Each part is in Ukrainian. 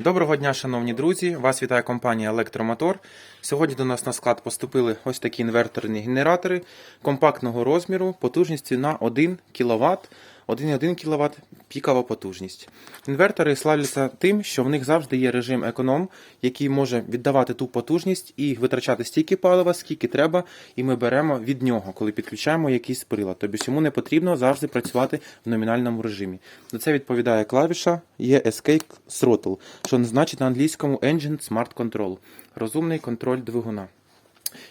Доброго дня, шановні друзі! Вас вітає компанія Електромотор. Сьогодні до нас на склад поступили ось такі інверторні генератори компактного розміру, потужністю на 1 кВт, 1,1 кВт пікова потужність. Інвертори славляться тим, що в них завжди є режим економ, який може віддавати ту потужність і витрачати стільки палива, скільки треба, і ми беремо від нього, коли підключаємо якийсь прилад. Тобто йому не потрібно завжди працювати в номінальному режимі. За це відповідає клавіша ESC Throttle, що значить на англійському Engine Smart Control розумний контроль двигуна.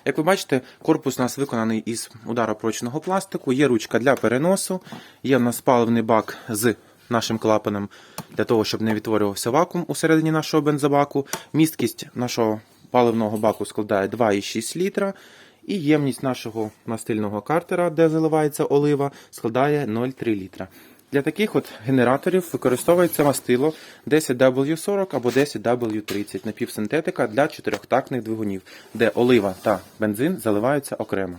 Як ви бачите, корпус у нас виконаний із ударопрочного пластику, є ручка для переносу, є в нас паливний бак з нашим клапаном для того, щоб не відтворювався вакуум усередині нашого бензобаку. Місткість нашого паливного баку складає 2,6 літра. І ємність нашого настильного картера, де заливається олива, складає 0,3 літра. Для таких от генераторів використовується мастило 10W40 або 10W30 напівсинтетика для чотирьохтактних двигунів, де олива та бензин заливаються окремо.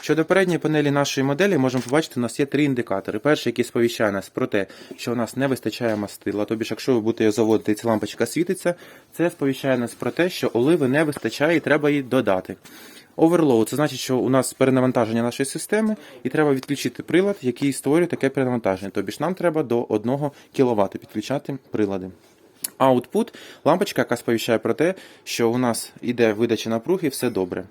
Щодо передньої панелі нашої моделі, можемо побачити, у нас є три індикатори. Перший, який сповіщає нас про те, що у нас не вистачає мастила. Тобі ж, якщо ви будете його заводити, і ця лампочка світиться, це сповіщає нас про те, що оливи не вистачає і треба її додати. Overload – це значить, що у нас перенавантаження нашої системи, і треба відключити прилад, який створює таке перенавантаження. Тобі ж нам треба до 1 кВт підключати прилади. Аутпут – лампочка, яка сповіщає про те, що у нас іде видача напруги, все добре.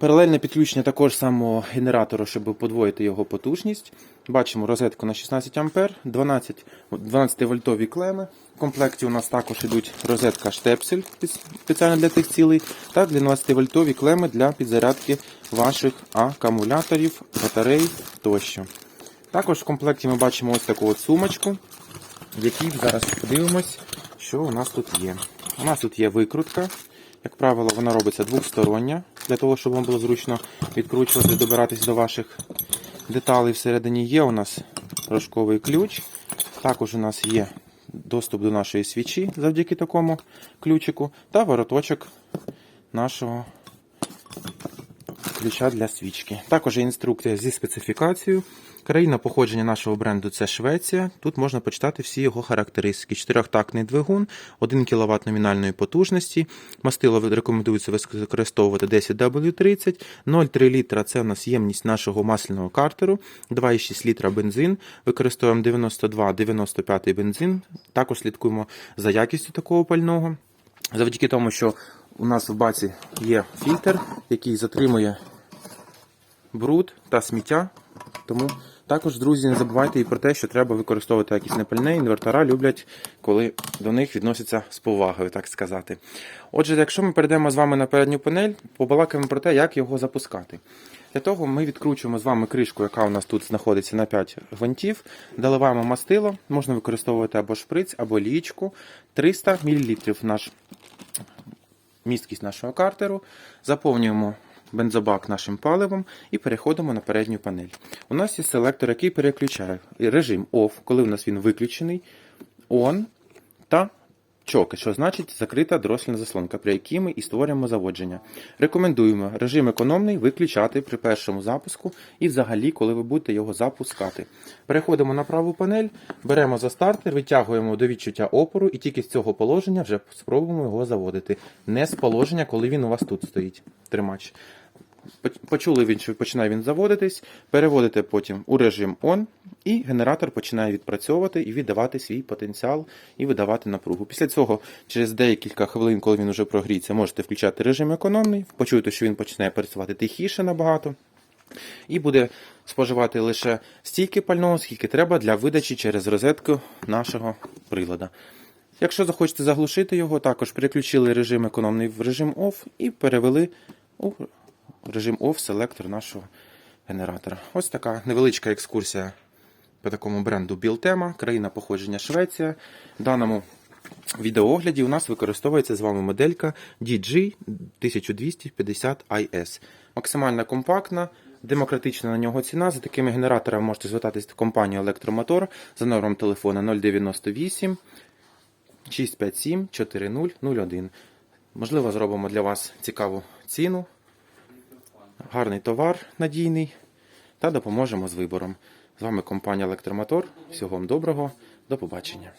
Паралельне підключення також самого генератора, щоб подвоїти його потужність. Бачимо розетку на 16 А, 12, 12 вольтові клеми. В комплекті у нас також йдуть розетка штепсель спеціально для тих цілей, та 12 вольтові клеми для підзарядки ваших акумуляторів, батарей тощо. Також в комплекті ми бачимо ось таку от сумочку, в якій зараз подивимось, що у нас тут є. У нас тут є викрутка. Як правило, вона робиться двостороння, для того, щоб вам було зручно відкручувати, добиратись до ваших деталей. Всередині є у нас рожковий ключ. Також у нас є доступ до нашої свічі завдяки такому ключику, та вороточок нашого ключа для свічки. Також є інструкція зі специфікацією. Країна походження нашого бренду це Швеція. Тут можна почитати всі його характеристики. Чотирьохтактний двигун, 1 кВт номінальної потужності. Мастило рекомендується використовувати 10W30, 0,3 літра це у нас ємність нашого масляного картеру, 2,6 літра бензин. Використовуємо 92-95 бензин. Також слідкуємо за якістю такого пального. Завдяки тому, що у нас в баці є фільтр, який затримує бруд та сміття. Тому також, друзі, не забувайте і про те, що треба використовувати якісне пальне. Інвертора люблять, коли до них відносяться з повагою, так сказати. Отже, якщо ми перейдемо з вами на передню панель, побалакаємо про те, як його запускати. Для того ми відкручуємо з вами кришку, яка у нас тут знаходиться на 5 гвинтів, доливаємо мастило, можна використовувати або шприц, або лічку. 300 мл наш місткість нашого картеру, заповнюємо бензобак нашим паливом і переходимо на передню панель. У нас є селектор, який переключає режим OFF, коли у нас він виключений, ON та чоки, що значить закрита дрослена заслонка, при якій ми і створюємо заводження. Рекомендуємо режим економний виключати при першому запуску і взагалі, коли ви будете його запускати. Переходимо на праву панель, беремо за стартер, витягуємо до відчуття опору і тільки з цього положення вже спробуємо його заводити. Не з положення, коли він у вас тут стоїть. Тримач. Почули він, що починає він заводитись, переводите потім у режим ON, і генератор починає відпрацьовувати і віддавати свій потенціал і видавати напругу. Після цього, через декілька хвилин, коли він вже прогріється, можете включати режим економний, почуєте, що він починає працювати тихіше набагато. І буде споживати лише стільки пального, скільки треба для видачі через розетку нашого прилада. Якщо захочете заглушити його, також переключили режим економний в режим OFF і перевели у режим OFF селектор нашого генератора. Ось така невеличка екскурсія по такому бренду Білтема, країна походження Швеція. В даному відеоогляді у нас використовується з вами моделька DG 1250IS. Максимально компактна. Демократична на нього ціна. За такими генераторами можете звертатись в компанію Електромотор за номером телефона 098 657 4001. Можливо, зробимо для вас цікаву ціну, гарний товар надійний та допоможемо з вибором. З вами компанія Електромотор. Всього вам доброго, до побачення.